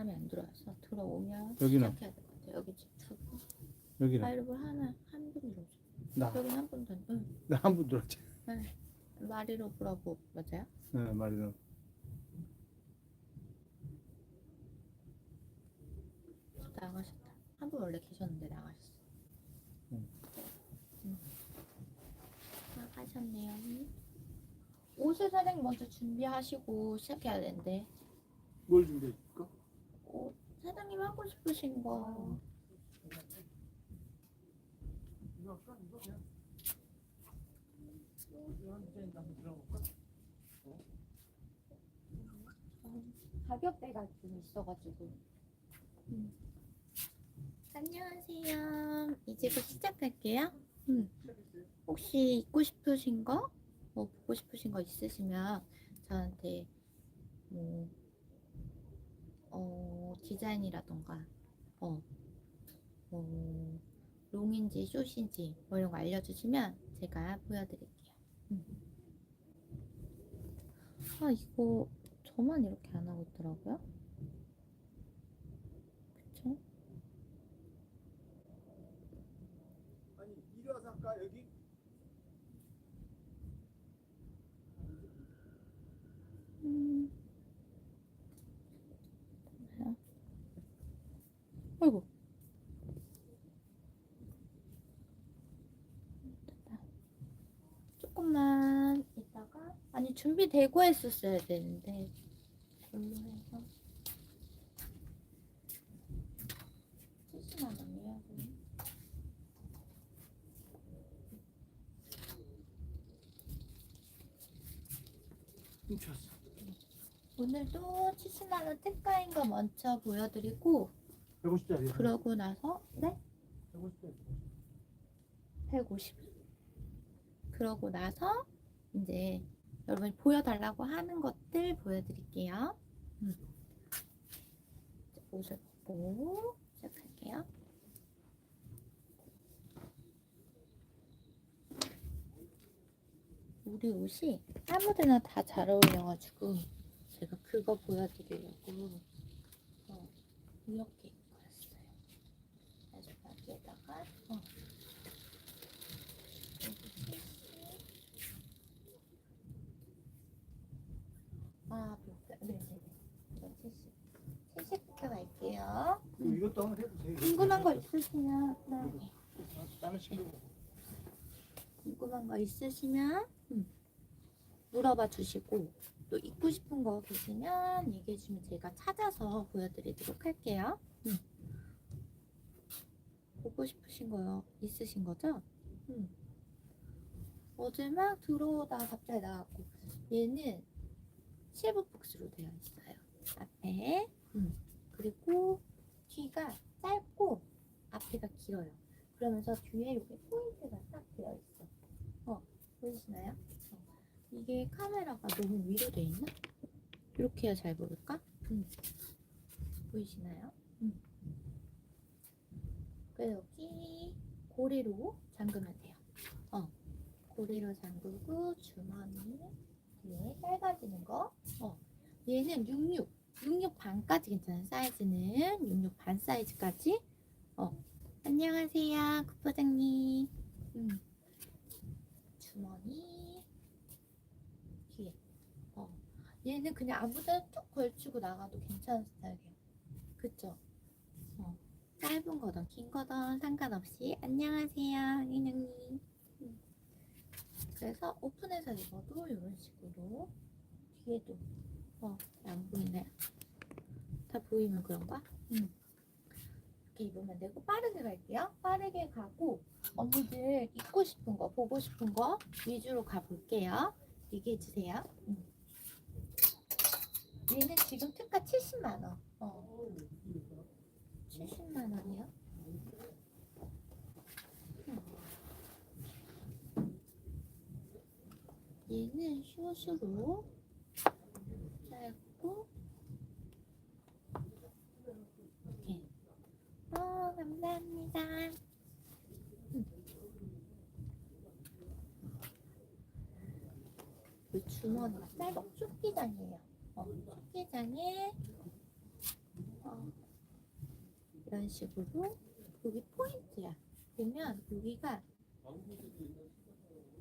사람이 안 들어와서 들어오면 여기는? 시작해야 될 것 같아요. 여기 집두고 여기는 파이브를 하나 한 분 들어오죠. 나 여기 한분 더. 응. 나 한 분 들었지. 네. 마리로 브라보 맞아요? 네, 말이는 나가셨다. 한 분 원래 계셨는데 나가셨어. 응. 응. 나가셨네요. 옷을 사장님 먼저 준비하시고 시작해야 되는데 뭘 준비해 줄까? 싶으신 거 가격대가 좀 있어가지고. 음. 안녕하세요. 이제부터 시작할게요. 음. 혹시 입고 싶으신 거, 뭐 보고 싶으신 거 있으시면 저한테 뭐 어, 디자인이라던가 어, 뭐 롱인지 숏인지 뭐 이런 거 알려주시면 제가 보여드릴게요. 음. 아 이거 저만 이렇게 안 하고 있더라고요. 그쵸? 아니 할까 여기? 음. 됐나요? 아이고. 됐다. 조금만 있다가 아니 준비되고 했었어야 되는데 별로 해서 70만 원이에요. 그럼. 훔쳤어. 오늘도 70만 원 특가인 거 먼저 보여드리고 150짜리. 그러고 나서 네? 150짜리. 150. 그러고 나서 이제 여러분이 보여달라고 하는 것들 보여드릴게요. 음. 자, 옷을 벗고 시작할게요. 우리 옷이 아무데나 다 잘 어울려가지고 제가 그거 보여드리려고 어, 이렇게 입고 왔어요. 여기에다가 어, 아, 네네. 70. 70부터 갈게요. 그럼 이것도 한번 해보세요. 궁금한 거 있으시면, 네. 나는 지금 궁금한 거 있으시면, 음, 물어봐 주시고, 또 입고 싶은 거 계시면 얘기해 주면 제가 찾아서 보여드리도록 할게요. 음. 보고 싶으신 거 있으신 거죠? 음. 어제 막 들어오다 갑자기 나왔고, 얘는 실버복스로 되어 있어요. 앞에. 음. 그리고 뒤가 짧고 앞에가 길어요. 그러면서 뒤에 이렇게 포인트가 딱 되어 있어. 어, 보이시나요? 어. 이게 카메라가 너무 위로 돼 있나? 이렇게 해야 잘 보일까? 음. 보이시나요? 음. 그 여기 고리로 잠그면 돼요. 어, 고리로 잠그고 주머니 뒤에 짧아지는 거. 어, 얘는 66, 66 반까지 괜찮은 사이즈는 66 반 사이즈까지. 어, 안녕하세요, 국부장님. 음, 주머니 뒤에. 어, 얘는 그냥 아무데나 툭 걸치고 나가도 괜찮은 스타일이에요. 그쵸? 어, 짧은 거든 긴 거든 상관없이 안녕하세요, 인형님. 음. 그래서 오픈해서 입어도 이런 식으로 뒤에도 어, 안 보이네. 다 보이면 그런가? 음. 이렇게 입으면 되고 빠르게 갈게요. 빠르게 가고 언니들 입고 싶은 거, 보고 싶은 거 위주로 가볼게요. 얘기해 주세요. 음. 얘는 지금 특가 70만 원. 어. 70만 원이요? 얘는 숏으로 짧고 이렇게 어 감사합니다 음. 그 주머니가 짧아 쇼기장이에요 어, 쇼기장에 어, 이런 식으로 여기 포인트야. 보면 여기가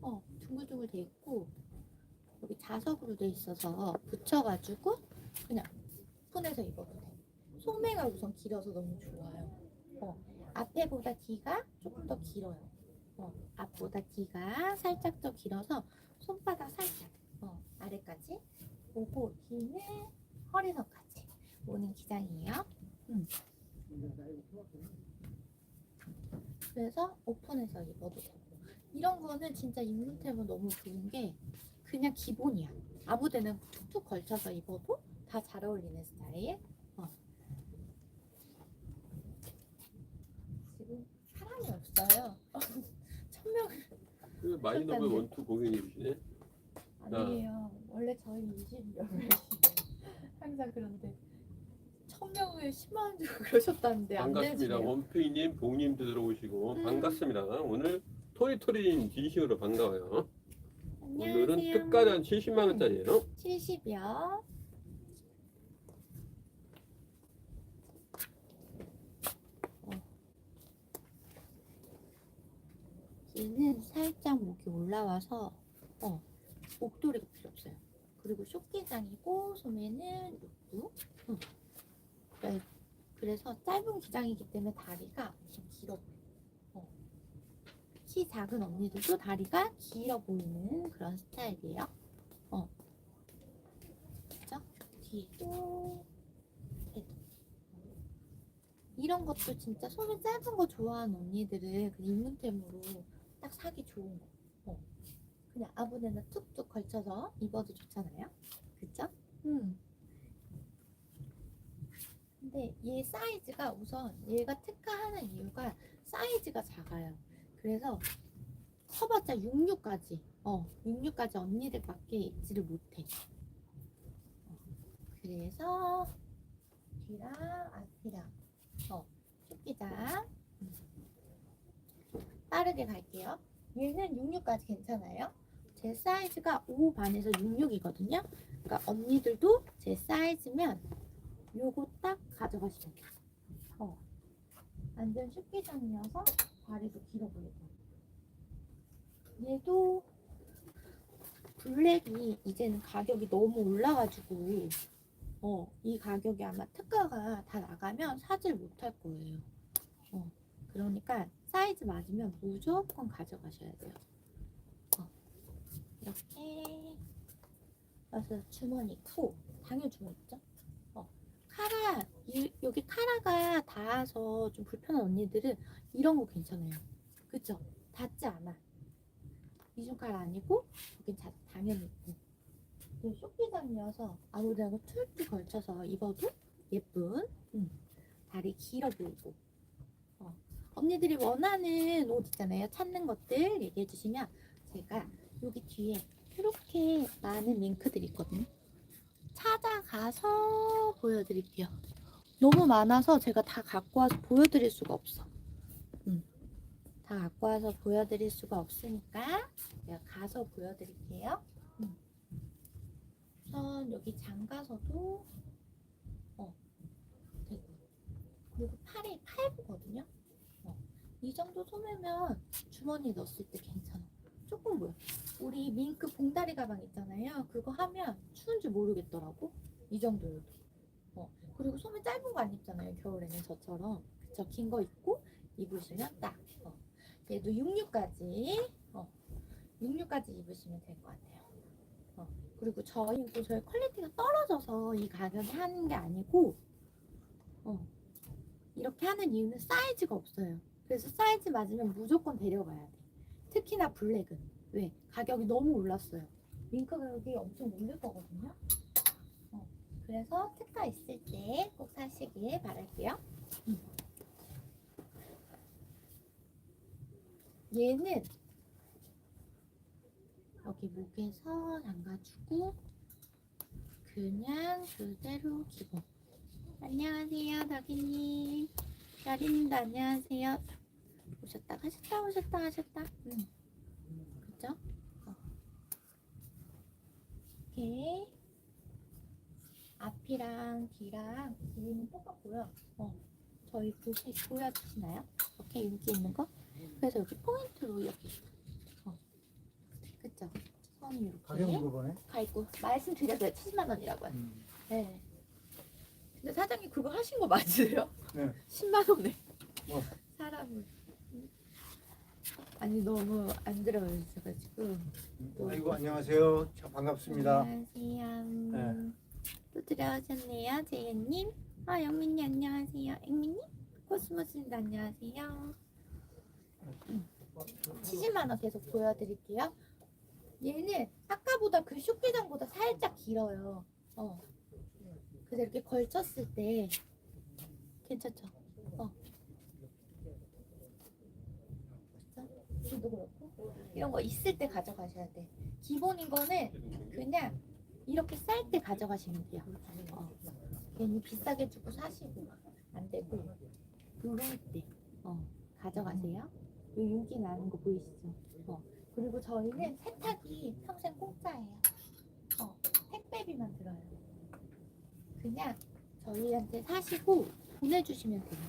어 둥글둥글 돼 있고 여기 자석으로 돼 있어서 붙여가지고 그냥 손에서 입어도 돼. 소매가 우선 길어서 너무 좋아요. 어 앞에보다 뒤가 조금 더 길어요. 어 앞보다 뒤가 살짝 더 길어서 손바닥 살짝 어 아래까지 오고 뒤는 허리선까지 오는 기장이에요. 그래서 오픈해서 입어도 되고 이런 거는 진짜 입문템은 너무 좋은 게 그냥 기본이야 아무 데나 툭툭 걸쳐서 입어도 다 잘 어울리는 스타일 어. 지금 사람이 없어요 천명 그 마이너블. 원투 고객님이시네. 아니에요 원래 저희 20몇 명이에요 항상 그런데 천 명을 10만 원 주고 그러셨다는데 안 반갑습니다. 원페이님, 봉님도 들어오시고 음. 반갑습니다. 오늘 토리토리님 진심으로 반가워요. 오늘은 안녕하세요 특가대 한 70만 원짜리예요. 70이요. 어. 얘는 살짝 목이 올라와서 어, 목도리가 필요 없어요. 그리고 쇼기장이고 소매는 육두. 응. 그래- 그래서 짧은 기장이기 때문에 다리가 좀 길어 보여. 어. 키 작은 언니들도 다리가 길어 보이는 그런 스타일이에요. 뒤도 배도 이런 것도 진짜 소매 짧은 거 좋아하는 언니들은 그 입문템으로 딱 사기 좋은 거 어. 그냥 아무데나 툭툭 걸쳐서 입어도 좋잖아요 그쵸? 음. 근데 얘 사이즈가 우선 얘가 특화하는 이유가 사이즈가 작아요 그래서 커봤자 66까지 어 66까지 언니들밖에 입지를 못해. 그래서 뒤랑 앞이랑 어 쇼기장 음. 빠르게 갈게요. 얘는 66까지 괜찮아요? 제 사이즈가 5 반에서 66이거든요? 그러니까 언니들도 제 사이즈면 요거 딱 가져가시면 돼요. 어. 완전 쇼기장이어서 다리도 길어 보이고 얘도 블랙이 이제는 가격이 너무 올라가지고 어, 이 가격이 아마 특가가 다 나가면 사질 못할 거예요. 어, 그러니까 사이즈 맞으면 무조건 가져가셔야 돼요. 어, 이렇게 그래서 주머니 있고 당연히 주머니 있죠. 어, 카라 이, 여기 카라가 닿아서 좀 불편한 언니들은 이런 거 괜찮아요. 그쵸? 닿지 않아. 이중카라 아니고 여긴 자, 당연히 있고. 이 쇼피장이어서 아무데나 툴툴 걸쳐서 입어도 예쁜 음, 다리 길어 보이고 어. 언니들이 원하는 옷 있잖아요 찾는 것들 얘기해 주시면 제가 여기 뒤에 이렇게 많은 링크들이 있거든요 찾아가서 보여드릴게요 너무 많아서 제가 다 갖고 와서 보여드릴 수가 없어 음. 다 갖고 와서 보여드릴 수가 없으니까 제가 가서 보여드릴게요 우선 여기 장가서도 어 되고 그리고 팔이 팔부거든요. 어, 이 정도 소매면 주머니 넣었을 때 괜찮아. 조금 뭐야? 우리 밍크 봉다리 가방 있잖아요. 그거 하면 추운지 모르겠더라고. 이 정도여도. 어 그리고 소매 짧은 거 안 입잖아요. 겨울에는 저처럼 그쵸? 긴거 입고 입으시면 딱. 어. 얘도 66까지 어 66까지 입으시면 될 것 같아요. 그리고 저희도 저희 퀄리티가 떨어져서 이 가격에 하는 게 아니고 어, 이렇게 하는 이유는 사이즈가 없어요. 그래서 사이즈 맞으면 무조건 데려가야 돼. 특히나 블랙은 왜 가격이 너무 올랐어요. 링크 가격이 엄청 오를 거거든요. 어, 그래서 특가 있을 때 꼭 사시길 바랄게요. 음. 얘는 여기 목에서 담가주고 그냥 그대로 기본 안녕하세요 덕이님 야린님도 안녕하세요 오셨다 가셨다 오셨다 가셨다 응 그죠? 어. 이렇게 앞이랑 뒤랑 길이는 똑같고요 어. 저희 보시, 보여주시나요? 이렇게 인기 있는 거? 그래서 여기 포인트로 이렇게 어. 그쵸? 선이 가격 이렇게 물어보네. 가 있고 말씀드렸어요 70만 원이라고요 음. 네. 근데 사장님 그거 하신 거 맞으세요? 네. 10만 원에 뭐? 사람을 아니 너무 안 들어주셔가지고 아이고 안녕하세요. 참 반갑습니다. 안녕하세요 네. 또 들어오셨네요 재현님 아 영민님 안녕하세요 앵민님 코스모스님도 안녕하세요 70만 원 계속 보여드릴게요 얘는 아까보다 그 쇼게장보다 살짝 길어요 어 그래서 이렇게 걸쳤을 때 괜찮죠? 어 이런 거 있을 때 가져가셔야 돼 기본인 거는 그냥 이렇게 쌀 때 가져가시면 돼요. 어. 괜히 비싸게 주고 사시고 안 되고 요럴 때 어, 가져가세요. 요 윤기 나는 거 보이시죠? 어. 그리고 저희는 세탁이 평생 공짜예요. 어, 택배비만 들어요. 그냥 저희한테 사시고 보내주시면 돼요.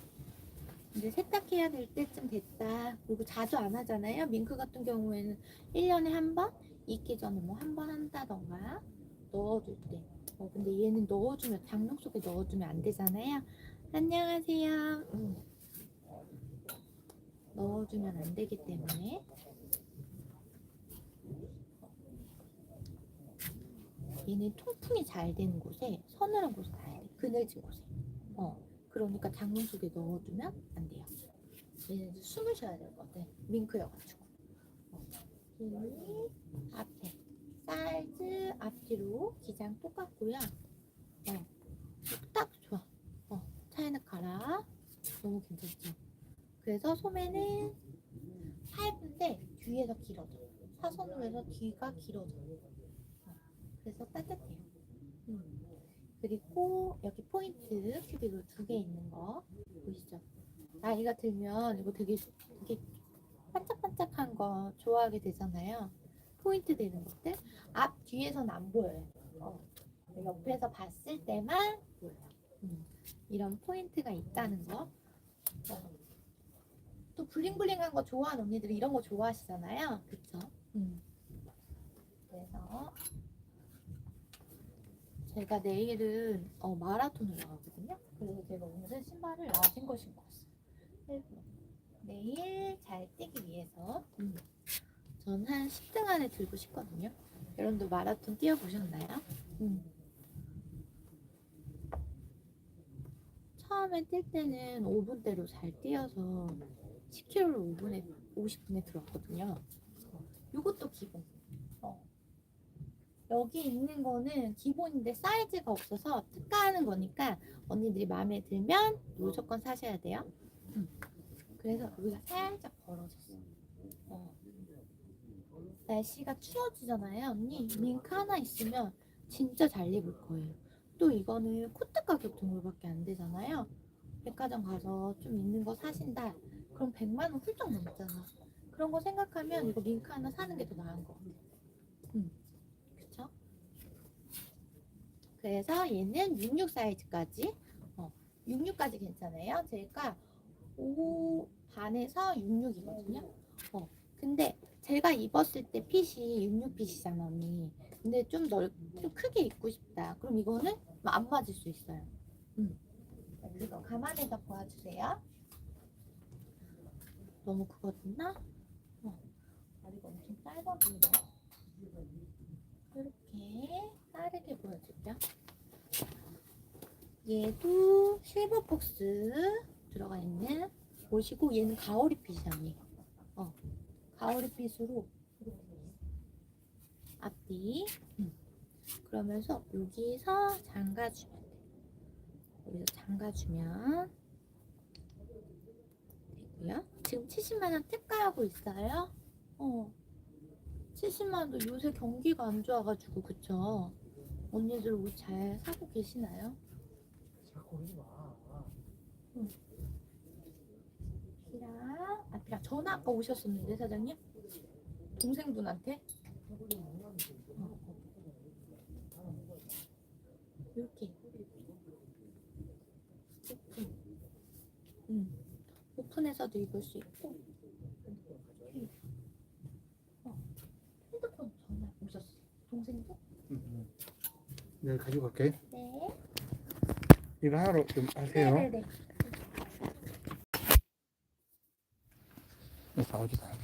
이제 세탁해야 될 때쯤 됐다. 그리고 자주 안 하잖아요. 밍크 같은 경우에는 1년에 한 번, 입기 전에 뭐 한 번 한다던가 넣어줄 때. 어, 근데 얘는 넣어주면 장롱 속에 넣어주면 안 되잖아요. 안녕하세요. 음. 넣어주면 안 되기 때문에 얘는 통풍이 잘 되는 곳에 서늘한 곳에 놔야 돼. 그늘진 곳에. 어. 그러니까 장롱 속에 넣어두면 안 돼요. 얘는 이제 숨을 쉬어야 되거든. 밍크여가지고. 어. 얘는 앞에 사이즈 앞뒤로 기장 똑같고요. 어, 딱 좋아. 어, 차이나 가라. 너무 괜찮죠? 그래서 소매는 짧은데 뒤에서 길어져. 사선으로 해서 뒤가 길어져. 어, 그래서 따뜻해요. 음. 그리고 여기 포인트 큐빅으로 두 개 있는 거 보이시죠? 나이가 들면 이거 되게 되게 반짝반짝한 거 좋아하게 되잖아요. 포인트 되는 것들 앞 뒤에서는 안 보여요. 어, 옆에서 봤을 때만 보여요. 음, 이런 포인트가 있다는 거. 어. 또 블링블링한 거 좋아하는 언니들이 이런 거 좋아하시잖아요. 그쵸? 음. 그래서 제가 내일은 어, 마라톤을 나가거든요. 그래서 제가 오늘은 신발을 낮은 거 신고 왔어요. 일부러. 내일 잘 뛰기 위해서. 음. 전한 10등 안에 들고 싶거든요. 여러분도 마라톤 뛰어보셨나요? 음. 처음에 뛸 때는 5분대로 잘 뛰어서 10km를 5분에 50분에 들었거든요. 이것도 기본. 어. 여기 있는 거는 기본인데 사이즈가 없어서 특가하는 거니까 언니들이 마음에 들면 무조건 사셔야 돼요. 음. 그래서 여기가 살짝 벌어졌어. 어. 날씨가 추워지잖아요, 언니. 밍크 하나 있으면 진짜 잘 입을 거예요. 또 이거는 코트 가격 등으로밖에 안 되잖아요. 백화점 가서 좀 있는 거 사신다. 그럼 100만 원 훌쩍 넘잖아. 그런 거 생각하면 이거 밍크 하나 사는 게 더 나은 거. 음, 그쵸? 그래서 얘는 66 사이즈까지, 어, 66까지 괜찮아요. 제가 5 반에서 66이거든요. 어, 근데 제가 입었을 때 핏이 66 핏이잖아 언니 근데 좀 넓, 좀 크게 입고 싶다 그럼 이거는 안 맞을 수 있어요 음. 그거 감안해서 보아주세요 너무 그거 됐나? 어. 다리가 엄청 짧아 보이네 이렇게 빠르게 보여줄게요 얘도 실버 폭스 들어가 있는 옷이고 얘는 가오리 핏이 언니 어. 가오리빛으로 앞뒤 음. 그러면서 여기서 잠가주면 돼 여기서 잠가주면 되고요 지금 70만원 특가하고 있어요? 어. 70만원도 요새 경기가 안 좋아가지고 그쵸? 언니들 옷 잘 사고 계시나요? 자꾸 오지 마. 앞이랑 앞이랑 전화 아까 오셨었는데 사장님? 동생분한테? 이렇게 이렇게 응. 오픈해서도 입을 수 있고. 어. 핸드폰 전화 오셨어. 동생도? 네, 가져갈게. 네. 이거 하나로 좀 하세요. 네네네. 나오지 마.